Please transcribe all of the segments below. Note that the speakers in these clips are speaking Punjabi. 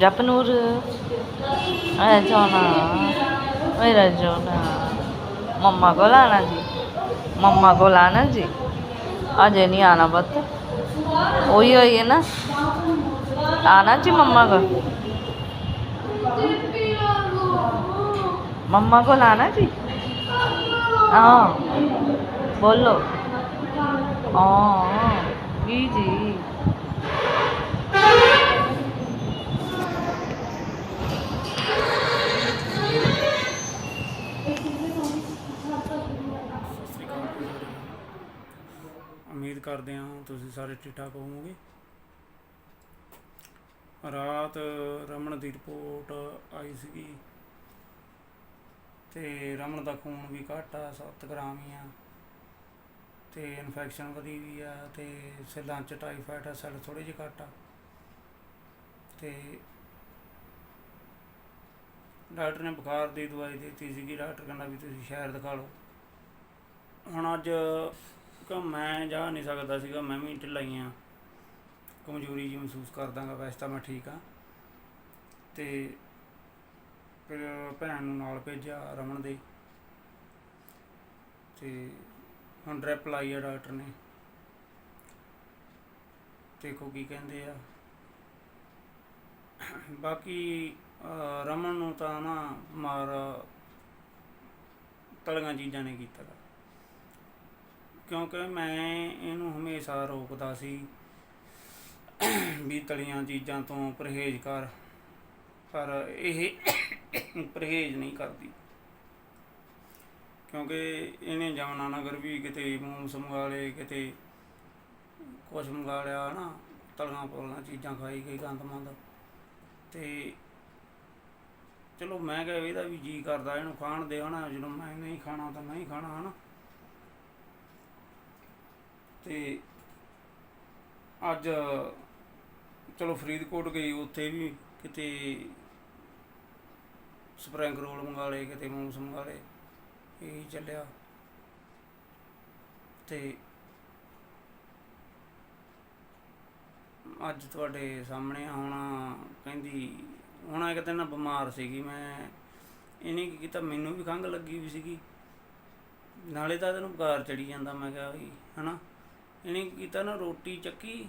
జపనూర్ జోనా ਮੇਰਾ ਜੋਨਾ ਮੰਮਾ ਕੋਲ ਆਣਾ ਜੀ। ਮੰਮਾ ਕੋਲ ਆਣਾ ਜੀ। ਅਜੇ ਨਹੀਂ ਆਣਾ ਬੱਤ ਉਹੀ ਹੋਈ ਹੈ ਨਾ। ਆਣਾ ਜੀ ਮੰਮਾ ਕੋਲ। ਮੰਮਾ ਕੋਲ ਆਣਾ ਜੀ? ਹਾਂ। ਬੋਲੋ। ਹਾਂ ਕੀ ਜੀ ਸਤਿ ਸ੍ਰੀ ਅਕਾਲ ਉਮੀਦ ਕਰਦੇ ਹਾਂ ਤੁਸੀਂ ਸਾਰੇ ਠੀਕ ਠਾਕ ਹੋਵੋਗੇ। ਰਾਤ ਰਮਨ ਦੀ ਰਿਪੋਰਟ ਆਈ ਸੀਗੀ। ਅਤੇ ਰਮਨ ਦਾ ਖੂਨ ਵੀ ਘੱਟ ਆ, ਸੱਤ ਗ੍ਰਾਮ ਹੀ ਆ। ਅਤੇ ਇਨਫੈਕਸ਼ਨ ਵਧੀ ਵੀ ਆ ਅਤੇ ਸੈੱਲਾਂ 'ਚ ਟਾਈਫਾਈਡ ਆ ਸੈੱਲ ਥੋੜ੍ਹੇ ਜਿਹੇ ਘੱਟ ਆ। ਅਤੇ ਡਾਕਟਰ ਨੇ ਬੁਖਾਰ ਦੀ ਦਵਾਈ ਦਿੱਤੀ ਸੀਗੀ, ਡਾਕਟਰ ਕਹਿੰਦਾ ਵੀ ਤੁਸੀਂ ਸ਼ਹਿਰ ਦਿਖਾ ਲਓ। ਹੁਣ ਅੱਜ ਕਿ ਮੈਂ ਜਾ ਨਹੀਂ ਸਕਦਾ ਸੀਗਾ, ਮੈਂ ਵੀ ਢਿੱਲਾਈ ਢਿੱਲਾਈਆਂ ਕਮਜ਼ੋਰੀ ਜੀ ਮਹਿਸੂਸ ਕਰਦਾਗਾ, ਵੈਸੇ ਤਾਂ ਮੈਂ ਠੀਕ ਆ। ਤੇ ਭੈਣ ਨੂੰ ਨਾਲ ਭੇਜਿਆ ਰਮਨ ਦੇ। ਤੇ ਹੁਣ ਡ੍ਰਿਪ ਲਾਈ ਆ ਡਾਕਟਰ ਨੇ। ਦੇਖੋ ਕੀ ਕਹਿੰਦੇ ਆ। ਬਾਕੀ ਰਮਨ ਨੂੰ ਤਾਂ ਨਾ ਮਾਰ ਤਲੀਆਂ ਚੀਜ਼ਾਂ ਨੇ ਕੀਤਾ। ਕਿਉਂਕਿ ਮੈਂ ਇਹਨੂੰ ਹਮੇਸ਼ਾ ਰੋਕਦਾ ਸੀ ਵੀ ਤਲੀਆਂ ਚੀਜ਼ਾਂ ਤੋਂ ਪਰਹੇਜ਼ ਕਰ। ਪਰ ਇਹ ਪਰਹੇਜ਼ ਨਹੀਂ ਕਰਦੀ। ਕਿਉਂਕਿ ਇਹਨੇ ਜਮਨਾ ਨਗਰ ਵੀ ਕਿਤੇ ਮੋਮਸ ਮੰਗਾ ਲਏ ਕਿਤੇ ਕੁਛ ਮੰਗਾ ਲਿਆ ਨਾ, ਤਲੀਆਂ ਪੋਲੀਆਂ ਚੀਜ਼ਾਂ ਖਾਈ ਗਈ ਗੰਦ ਮੰਦ। ਤੇ ਚਲੋ ਮੈਂ ਕਿਹਾ ਇਹਦਾ ਵੀ ਜੀ ਕਰਦਾ, ਇਹਨੂੰ ਖਾਣ ਦੇ ਹਨਾ, ਜਦੋਂ ਮੈਂ ਨਹੀਂ ਖਾਣਾ ਤਾਂ ਨਹੀਂ ਖਾਣਾ ਹਨਾ। ਤੇ ਅੱਜ ਚਲੋ ਫਰੀਦਕੋਟ ਗਈ, ਉੱਥੇ ਵੀ ਕਿਤੇ ਸਪਰਿੰਗ ਰੋਲ ਮੰਗਾ ਲਏ, ਕਿਤੇ ਮੋਮਸ ਮੰਗਾ ਲਏ, ਇਹ ਚੱਲਿਆ। ਤੇ ਅੱਜ ਤੁਹਾਡੇ ਸਾਹਮਣੇ ਹੁਣ ਕਹਿੰਦੀ, ਹੁਣ ਇੱਕ ਦਿਨ ਬਿਮਾਰ ਸੀਗੀ ਮੈਂ। ਇਹਨੇ ਕੀ ਕੀਤਾ? ਮੈਨੂੰ ਵੀ ਖੰਘ ਲੱਗੀ ਵੀ ਸੀਗੀ। ਨਾਲੇ ਤਾਂ ਇਹਨੂੰ ਬੁਖਾਰ ਚੜੀ ਜਾਂਦਾ, ਮੈਂ ਕਿਹਾ ਵੀ, ਹਨਾ? ਇਹਨੇ ਕੀ ਕੀਤਾ ਨਾ, ਰੋਟੀ ਚੱਕੀ,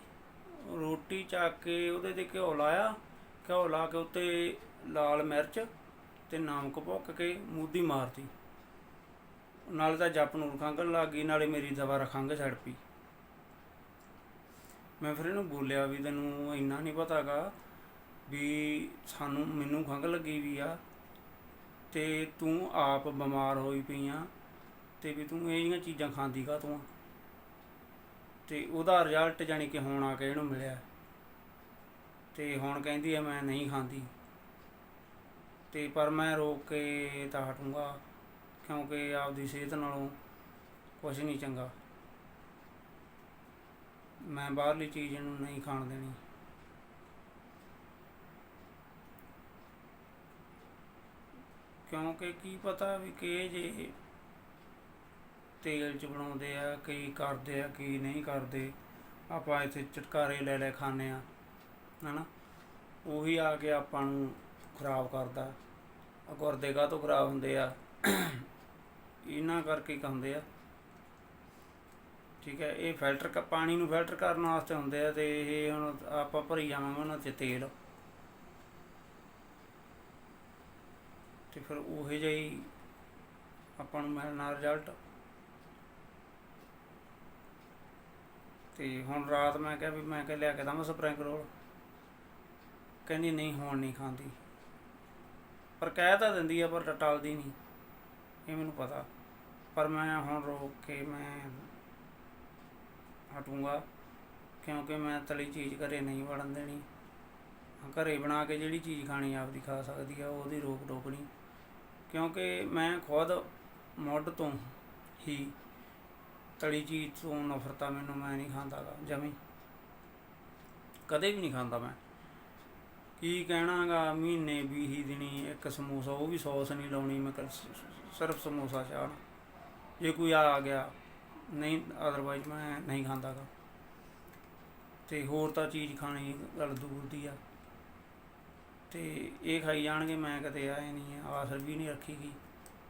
ਰੋਟੀ ਚੱਕ ਕੇ ਉਹਦੇ ਤੇ ਘਿਓ ਲਾਇਆ। ਘਿਓ ਲਾ ਕੇ ਉੱਤੇ ਲਾਲ ਮਿਰਚ ਤੇ ਨਮਕ ਭੁੱਕ ਕੇ ਮੂਦੀ ਮਾਰਤੀ। ਨਾਲੇ ਤਾਂ ਜੱਪ ਨੂੰ ਖੰਘਣ ਲੱਗ ਗਈ, ਨਾਲੇ ਮੇਰੀ ਦੁਬਾਰਾ ਖੰਘ ਛੜ ਪਈ। ਮੈਂ ਫਿਰ ਇਹਨੂੰ ਬੋਲਿਆ ਵੀ ਤੈਨੂੰ ਇੰਨਾ ਨਹੀਂ ਪਤਾਗਾ ਵੀ ਸਾਨੂੰ ਮੈਨੂੰ ਖੰਘ ਲੱਗੀ ਵੀ ਆ ਤੇ ਤੂੰ ਆਪ ਬਿਮਾਰ ਹੋਈ ਪਈ ਆ ਤੇ ਵੀ ਤੂੰ ਇਹ ਜਿਹੀਆਂ ਚੀਜ਼ਾਂ ਖਾਂਦੀ ਕਾ ਤੂੰ ਤੇ ਉਹਦਾ ਰਿਜ਼ਲਟ ਜਾਨੀ ਕਿ ਹੁਣ ਆ ਕੇ ਇਹਨੂੰ ਮਿਲਿਆ। ਤੇ ਹੁਣ ਕਹਿੰਦੀ ਆ ਮੈਂ ਨਹੀਂ ਖਾਂਦੀ। ਅਤੇ ਪਰ ਮੈਂ ਰੋਕ ਕੇ ਤਾਂ ਹਟੂੰਗਾ, ਕਿਉਂਕਿ ਆਪਦੀ ਸਿਹਤ ਨਾਲੋਂ ਕੁਛ ਨਹੀਂ ਚੰਗਾ। ਮੈਂ ਬਾਹਰਲੀ ਚੀਜ਼ ਨੂੰ ਨਹੀਂ ਖਾਣ ਦੇਣੀ। ਕਿਉਂਕਿ ਕੀ ਪਤਾ ਵੀ ਕਿ ਜੇ ਤੇਲ ਚ ਬਣਾਉਂਦੇ ਆ, ਕੀ ਕਰਦੇ ਆ, ਕੀ ਨਹੀਂ ਕਰਦੇ। ਆਪਾਂ ਇੱਥੇ ਚਟਕਾਰੇ ਲੈ ਲੈ ਖਾਂਦੇ ਆ, ਹਨਾ? ਉਹੀ ਆ ਕੇ ਆਪਾਂ ਨੂੰ ਖਰਾਬ ਕਰਦਾ। ਗੁਰਦੇ ਕਾਹ ਤੋਂ ਖਰਾਬ ਹੁੰਦੇ ਆ? ਇਹਨਾਂ ਕਰਕੇ ਕਹਿੰਦੇ ਆ। ਠੀਕ ਹੈ, ਇਹ ਫਿਲਟਰ ਕ, ਪਾਣੀ ਨੂੰ ਫਿਲਟਰ ਕਰਨ ਵਾਸਤੇ ਹੁੰਦੇ ਆ ਤੇ ਇਹ ਹੁਣ ਆਪਾਂ ਭਰੀ ਜਾਵਾਂਗੇ ਉਹਨਾਂ 'ਚ ਤੇਲ। ਤੇ ਫਿਰ ਉਹ ਜਿਹੀ ਆਪਾਂ ਨੂੰ ਮਿਲਣਾ ਰਿਜ਼ਲਟ ਤੇ ਹੁਣ ਰਾਤ ਮੈਂ ਕਿਹਾ ਵੀ ਮੈਂ ਕਿਹਾ ਲਿਆ ਕੇ ਦਵਾਂ ਸਪਰਿੰਗ ਰੋਲ। ਕਹਿੰਦੀ ਨਹੀਂ, ਹੁਣ ਨਹੀਂ ਖਾਂਦੀ। ਪਰ ਕਹਿ ਤਾਂ ਦਿੰਦੀ ਆ, ਪਰ ਟਲਦੀ ਨਹੀਂ। ਇਹ ਮੈਨੂੰ ਪਤਾ। ਪਰ ਮੈਂ ਹੁਣ ਰੋਕ ਕੇ ਮੈਂ ਹਟੂੰਗਾ, ਕਿਉਂਕਿ ਮੈਂ ਤਲੀ ਚੀਜ਼ ਘਰੇ ਨਹੀਂ ਵੜਨ ਦੇਣੀ। ਘਰੇ ਬਣਾ ਕੇ ਜਿਹੜੀ ਚੀਜ਼ ਖਾਣੀ ਆਪਦੀ ਖਾ ਸਕਦੀ ਆ, ਉਹਦੀ ਰੋਕ ਟੋਕ ਨਹੀਂ। ਕਿਉਂਕਿ ਮੈਂ ਖੁਦ ਮੁੱਢ ਤੋਂ ਹੀ ਤਲੀ ਚੀਜ਼ ਤੋਂ ਨਫ਼ਰਤ ਆ ਮੈਨੂੰ ਮੈਂ ਨਹੀਂ ਖਾਂਦਾਗਾ, ਜਮੀ। ਕਦੇ ਵੀ ਨਹੀਂ ਖਾਂਦਾ ਮੈਂ। ਕੀ ਕਹਿਣਾਗਾ, ਮਹੀਨੇ ਵੀ ਹੀ ਦਿਨੀ, ਇੱਕ ਸਮੋਸਾ, ਉਹ ਵੀ ਸੌਸ ਨਹੀਂ ਲਾਉਣੀ, ਮੈਂ ਕਰ ਸਿਰਫ ਸਮੋਸਾ ਚਾਹ ਜੇ ਕੋਈ ਆ ਗਿਆ, ਨਹੀਂ ਅਦਰਵਾਈਜ਼ ਮੈਂ ਨਹੀਂ ਖਾਂਦਾਗਾ। ਤੇ ਹੋਰ ਤਾਂ ਚੀਜ਼ ਖਾਣੀ ਗੱਲ ਦੂਰ ਦੀ ਆ। ਤੇ ਇਹ ਖਾਈ ਜਾਣਗੇ, ਮੈਂ ਕਦੇ ਆਏ ਨਹੀਂ ਆਸ ਵੀ ਨਹੀਂ ਰੱਖੀ ਗਈ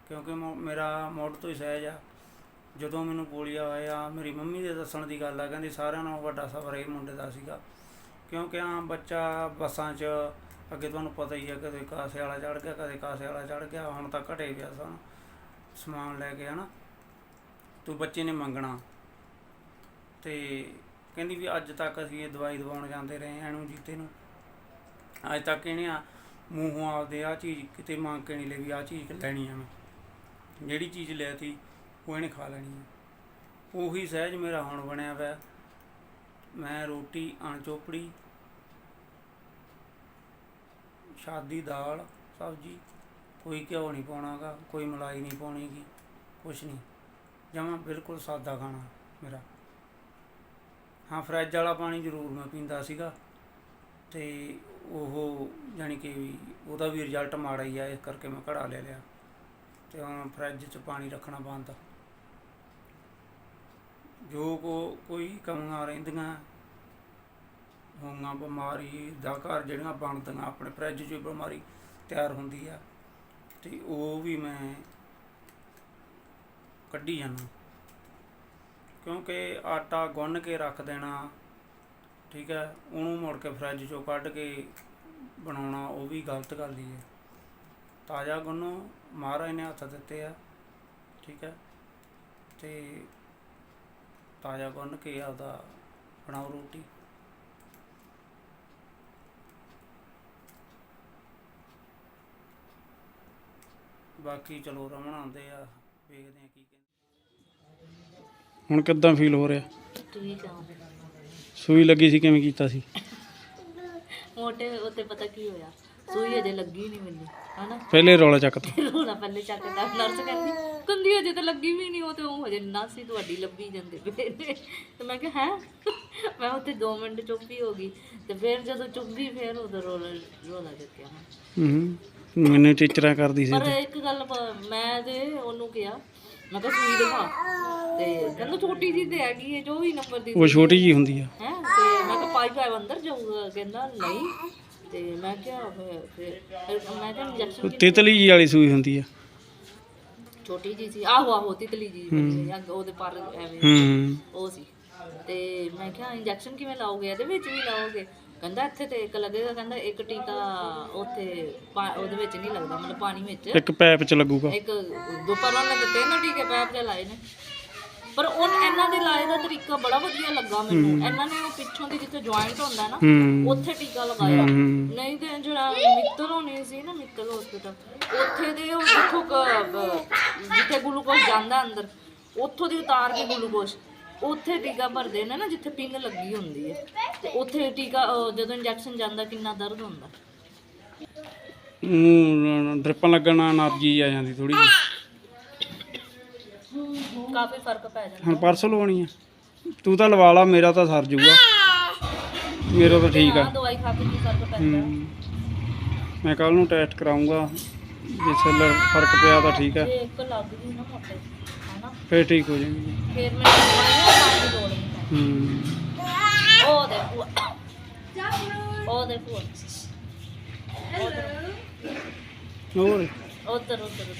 ਕਿਉਂਕਿ ਮੋ- ਮੇਰਾ ਮੁੱਢ ਤੋਂ ਹੀ ਸਹਿਜ ਆ। ਜਦੋਂ ਮੈਨੂੰ ਗੋਲੀਆਂ ਹੋਇਆ ਮੇਰੀ ਮੰਮੀ ਦੇ ਦੱਸਣ ਦੀ ਗੱਲ ਆ, ਕਹਿੰਦੀ ਸਾਰਿਆਂ ਨਾਲੋਂ ਵੱਡਾ ਸਫ਼ਰ ਇਹ ਮੁੰਡੇ ਦਾ ਸੀਗਾ। ਕਿਉਂਕਿ ਆਮ ਬੱਚਾ ਬੱਸਾਂ 'ਚ, ਅੱਗੇ ਤੁਹਾਨੂੰ ਪਤਾ ਹੀ ਹੈ, ਕਦੇ ਕਾਸੇ ਵਾਲਾ ਚੜ ਗਿਆ, ਕਦੇ ਕਾਸੇ ਵਾਲਾ ਚੜ ਗਿਆ, ਹੁਣ ਤਾਂ ਘਟੇ ਪਿਆ ਸਨ ਸਮਾਨ ਲੈ ਕੇ ਹਨਾ। ਤੂੰ ਬੱਚੇ ਨੇ ਮੰਗਣਾ। ਤੇ ਕਹਿੰਦੀ ਵੀ ਅੱਜ ਤੱਕ ਅਸੀਂ ਇਹ ਦਵਾਈ ਦਵਾਉਣ ਜਾਂਦੇ ਰਹੇ ਹਾਂ ਇਹਨੂੰ ਜੀਤੇ ਨੂੰ। ਅੱਜ ਤੱਕ ਇਹਨੇ ਆ ਮੂੰਹੋਂ ਆਪਦੇ ਆ ਚੀਜ਼ ਕਿਤੇ ਮੰਗ ਕੇ ਨਹੀਂ ਲਈ ਵੀ ਆ ਚੀਜ਼ ਲੈਣੀ ਆ ਮੈਂ। ਜਿਹੜੀ ਚੀਜ਼ ਲੈਤੀ ਉਹ ਇਹਨੇ ਖਾ ਲੈਣੀ ਆ। ਉਹੀ ਸਹਿਜ ਮੇਰਾ ਹੁਣ ਬਣਿਆ ਹੋਇਆ ਮੈਂ ਰੋਟੀ, ਅਣਚੋਪੜੀ ਸ਼ਾਦੀ, ਦਾਲ, ਸਬਜੀ, ਕੋਈ ਘਿਓ ਨਹੀਂ ਪਾਉਣਾ ਗਾ ਕੋਈ ਮਲਾਈ ਨਹੀਂ ਪਾਉਣੀ ਗੀ ਕੁਛ ਨਹੀਂ। ਜਮਾਂ ਬਿਲਕੁਲ ਸਾਦਾ ਖਾਣਾ ਮੇਰਾ। ਹਾਂ, ਫਰਿੱਜ ਵਾਲਾ ਪਾਣੀ ਜ਼ਰੂਰ ਮੈਂ ਪੀਂਦਾ ਸੀਗਾ ਤੇ ਉਹ ਜਾਣੀ ਕਿ ਉਹਦਾ ਵੀ ਰਿਜ਼ਲਟ ਮਾੜਾ ਹੀ ਆ, ਇਸ ਕਰਕੇ ਮੈਂ ਘੜਾ ਲੈ ਲਿਆ ਤੇ ਹੁਣ ਫਰਿੱਜ 'ਚ ਪਾਣੀ ਰੱਖਣਾ ਬੰਦ। ਜੋ ਕੋ, ਕੋਈ ਕਮੀਆਂ ਰਹਿੰਦੀਆਂ ਹੋਈਆਂ ਬਿਮਾਰੀ ਦਾ ਘਰ ਜਿਹੜੀਆਂ ਬਣਦੀਆਂ ਆਪਣੇ ਫਰਿੱਜ 'ਚ ਬਿਮਾਰੀ ਤਿਆਰ ਹੁੰਦੀ ਆ। ਤੇ ਉਹ ਵੀ ਮੈਂ ਕੱਢੀ ਜਾਂਦਾ ਕਿਉਂਕਿ ਆਟਾ ਗੁੰਨ ਕੇ ਰੱਖ ਦੇਣਾ, ਠੀਕ ਹੈ ਉਹਨੂੰ ਮੁੜ ਕੇ ਫਰਿੱਜ 'ਚੋਂ ਕੱਢ ਕੇ ਬਣਾਉਣਾ, ਉਹ ਵੀ ਗਲਤ ਗੱਲ ਹੀ ਹੈ ਤਾਜ਼ਾ ਗੁੰਨੋ, ਮਹਾਰਾਜ ਨੇ ਹੱਥ ਦਿੱਤੇ ਆ, ਠੀਕ ਹੈ ਤੇ ਤਾਜ਼ਾ ਗੁੰਨ ਕੇ ਆਪਦਾ ਬਣਾਓ ਰੋਟੀ। ਬਾਕੀ ਚਲੋ ਰਮਣ ਆਉਂਦੇ ਆ ਵੇਖਦੇ ਆ ਕੀ ਕਹਿੰਦੇ। ਹੁਣ ਕਿੱਦਾਂ ਫੀਲ ਹੋ ਰਿਹਾ? ਸੂਈ ਲੱਗੀ ਸੀ ਕਿਵੇਂ ਕੀਤਾ ਸੀ? ਮੋਟੇ ਉੱਤੇ ਪਤਾ ਕੀ ਹੋਇਆ? ਸੂਈ ਅਜੇ ਲੱਗੀ ਨਹੀਂ ਮੈਨੂੰ ਹਨਾ? ਪਹਿਲੇ ਰੌਲਾ ਚੱਕਤਾ। ਰੋਣਾ ਪਹਿਲੇ ਚੱਕਦਾ ਨਰਸ ਕਹਿੰਦੀ ਕੰਦੀ ਅਜੇ ਤਾਂ ਲੱਗੀ ਵੀ ਨਹੀਂ ਉਹ ਤੇ ਉਹ ਹਜੇ ਨਾਸੀ ਤੁਹਾਡੀ ਲੱਭੀ ਜਾਂਦੇ ਪਏ ਨੇ। ਤੇ ਮੈਂ ਕਿਹਾ ਹੈ? ਮੈਂ ਉੱਥੇ 2 ਮਿੰਟ ਚੁੱਪੀ ਹੋ ਗਈ ਤੇ ਫਿਰ ਜਦੋਂ ਚੁੱਪੀ ਫਿਰ ਉਧਰ ਰੋਲਾ ਰੋਲਾ ਚੱਕਿਆ ਹੂੰ। ਮੈਨੂੰ ਟੀਚਰਾਂ ਕਰਦੀ ਸੀ ਪਰ ਇੱਕ ਗੱਲ ਪ- ਮੈਂ ਤੇ ਉਹਨੂੰ ਕਿਹਾ ਮੈਂ ਕਿਹਾ ਸੂਈ ਦਿਖਾ। ਤੇ ਕਹਿੰਦਾ ਛੋਟੀ ਜੀ ਤੇ ਹੈਗੀ ਹੈ ਜੋ ਵੀ ਨੰਬਰ ਦੀ ਉਹ ਛੋਟੀ ਜੀ ਹੁੰਦੀ ਆ। ਹੈ? ਤੇ ਮੈਂ ਕਿਹਾ ਪਾਈਪ ਪਾਈਪ ਅੰਦਰ ਜਾਊਗਾ ਕਹਿੰਦਾ ਨਹੀਂ। ਤੇ ਮੈਂ ਕਿਹਾ ਫਿਰ ਮੈਂ ਕਿਹਾ ਇੰਜੈਕਸ਼ਨ ਤਿਤਲੀ ਜੀ ਵਾਲੀ ਸੂਈ ਹੁੰਦੀ ਆ। ਛੋਟੀ ਜੀ ਸੀ। ਆਹੋ ਆਹੋ ਤਿਤਲੀ ਜੀ ਬਣੀ ਹੋਈ ਉਹਦੇ ਪਰ ਐਵੇਂ। ਹੂੰ। ਉਹ ਸੀ। ਤੇ ਮੈਂ ਕਿਹਾ ਇੰਜੈਕਸ਼ਨ ਕਿਵੇਂ ਲਾਓਗੇ? ਇਹਦੇ ਵਿੱਚ ਵੀ ਲਾਓਗੇ? ਕਹਿੰਦਾ ਇੱਥੇ ਤੇ ਇੱਕ ਲੱਗੇਗਾ ਕਹਿੰਦਾ ਇੱਕ ਟੀਕਾ ਉੱਥੇ ਪਾ- ਉਹਦੇ ਵਿੱਚ ਨਹੀਂ ਲੱਗਦਾ ਮਤਲਬ ਪਾਣੀ ਵਿੱਚ। ਇੱਕ ਪੈਪ ਚ ਲੱਗੂਗਾ। ਇੱਕ ਦੋ ਪਰ ਉਹਨੇ ਦਿੱਤੇ ਨਾ ਟੀਕੇ ਪੈਪ ਤੇ ਲਾਏ ਨੇ। ਪਰ ਉਹ ਇਹਨਾਂ ਦੇ ਲਾਏ ਦਾ ਤਰੀਕਾ ਬੜਾ ਵਧੀਆ ਲੱਗਾ ਮੈਨੂੰ। ਇਹਨਾਂ ਨੇ ਉਹ ਪਿੱਛੋਂ ਦੀ ਜਿੱਥੇ ਜੁਆਇੰਟ ਹੁੰਦਾ ਨਾ ਹੂੰ। ਉੱਥੇ ਟੀਕਾ ਲਗਾਇਆ। ਹੂੰ। ਨਹੀਂ ਤੇ ਜਿਹੜਾ ਮਿੱਤਲ ਹੋਣੀ ਸੀ ਨਾ ਮਿੱਤਲ ਹਸਪੀਟਲ ਉੱਥੇ ਦੇ ਉਹ ਜਿੱਥੋਂ ਕ- ਬ- ਜਿੱਥੇ ਗਲੂਕੋਜ਼ ਜਾਂਦਾ ਅੰਦਰ ਉੱਥੋਂ ਦੀ ਉਤਾਰ ਕੇ ਗਲੂਕੋਜ਼ ਉੱਥੇ ਟੀਕਾ ਭਰਦੇ ਨੇ ਨਾ ਜਿੱਥੇ ਪਿੰਗ ਲੱਗੀ ਹੁੰਦੀ ਹੈ ਤੇ ਉੱਥੇ ਟੀਕਾ ਜਦੋਂ ਇੰਜੈਕਸ਼ਨ ਜਾਂਦਾ ਕਿੰਨਾ ਦਰਦ ਹੁੰਦਾ? ਨੂੰ ਡ੍ਰਿਪਾਂ ਲੱਗਣ ਨਾਲ એનર્ਜੀ ਆ ਜਾਂਦੀ ਥੋੜੀ ਜਿਹੀ। ਕਾਫੀ ਫ਼ਰਕ ਪੈ ਜਾਂਦਾ। ਹੁਣ ਪਰਸੋਂ ਲਵਾਉਣੀ ਆ। ਤੂੰ ਤਾਂ ਲਵਾ ਲਾ ਮੇਰਾ ਤਾਂ ਸਰ ਜੂਗਾ। ਮੇਰਾ ਤਾਂ ਠੀਕ ਆ। ਦਵਾਈ ਖਾ ਕੇ ਕੀ ਫ਼ਰਕ ਪੈਂਦਾ? ਹਮ। ਮੈਂ ਕੱਲ ਨੂੰ ਟੈਸਟ ਕਰਾਉਂਗਾ ਜੇ ਸੈਲਰ ਫ਼ਰਕ ਪਿਆ ਤਾਂ ਠੀਕ ਆ। ਇੱਕ ਲੱਗ ਗਈ ਨਾ ਮੋਟੇ। ਫੇਰ ਠੀਕ ਹੋ ਜਾਏਗੀ। ਫਿਰ ਮੈਨੂੰ ਖਾਣ ਦੀ ਲੋੜ ਹੂੰ। ਉਹ ਦੇ ਭੂਆ। ਉਹ ਦੇ ਭੂਆ। ਹੋਰ? ਉਧਰ ਉਧਰ।